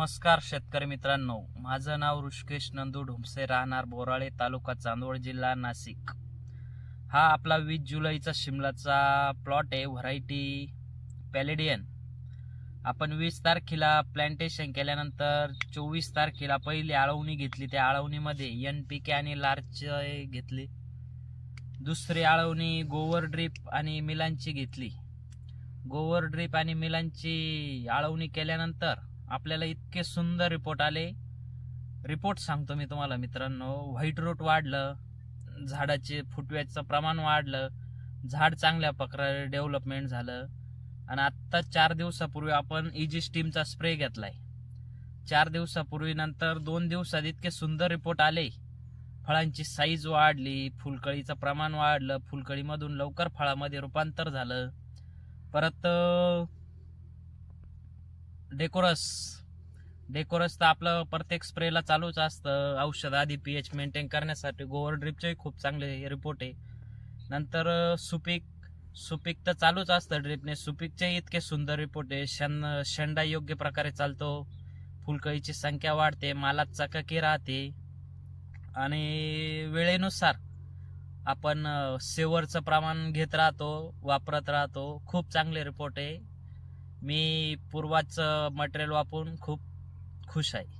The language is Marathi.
नमस्कार शेतकरी मित्रांनो. माझं नाव ऋषिकेश नंदू ढुमसे राहणार बोराळे तालुका चांदवड जिल्हा नाशिक. हा आपला वीस जुलैचा शिमलाचा प्लॉट आहे. व्हरायटी पॅलेडियन आपण वीस तारखेला प्लांटेशन केल्यानंतर चोवीस तारखेला पहिली आळवणी घेतली. त्या आळवणीमध्ये एन पी के आणि लार्च घेतली. दुसरी आळवणी गोवर ड्रीप आणि मिलांची घेतली. गोवर ड्रीप आणि मिलांची आळवणी केल्यानंतर आपल्याला इतके सुंदर रिपोर्ट आले. रिपोर्ट सांगतो मी तुम्हाला मित्रांनो. व्हाईट रूट वाढलं झाडाचे फुटव्याचं प्रमाण वाढलं झाड चांगल्या प्रकारे डेव्हलपमेंट झालं. आणि आत्ता चार दिवसापूर्वी आपण इजी स्टीमचा स्प्रे घेतलाय. चार दिवसापूर्वी नंतर दोन दिवसात इतके सुंदर रिपोर्ट आले. फळांची साईज वाढली फुलकळीचं प्रमाण वाढलं फुलकळीमधून लवकर फळामध्ये रूपांतर झालं. परत डेकोरस. डेकोरस तर आपलं प्रत्येक स्प्रेला चालूच असतं. औषध आधी पी एच मेंटेन करण्यासाठी गोवर ड्रिपचेही खूप चांगले रिपोर्ट आहे. नंतर सुपीक. सुपीक तर चालूच असतं ड्रिपने सुपीकचे इतके सुंदर रिपोर्ट आहे. शन शेंडा योग्य प्रकारे चालतो. फुलकळीची संख्या वाढते. मालात चकाकी राहते. आणि वेळेनुसार आपण सेवरचं प्रमाण घेत राहतो वापरत राहतो. खूप चांगले रिपोर्ट आहे. मी पूर्वाचं मटेरियल वापरून खूप खुश आहे.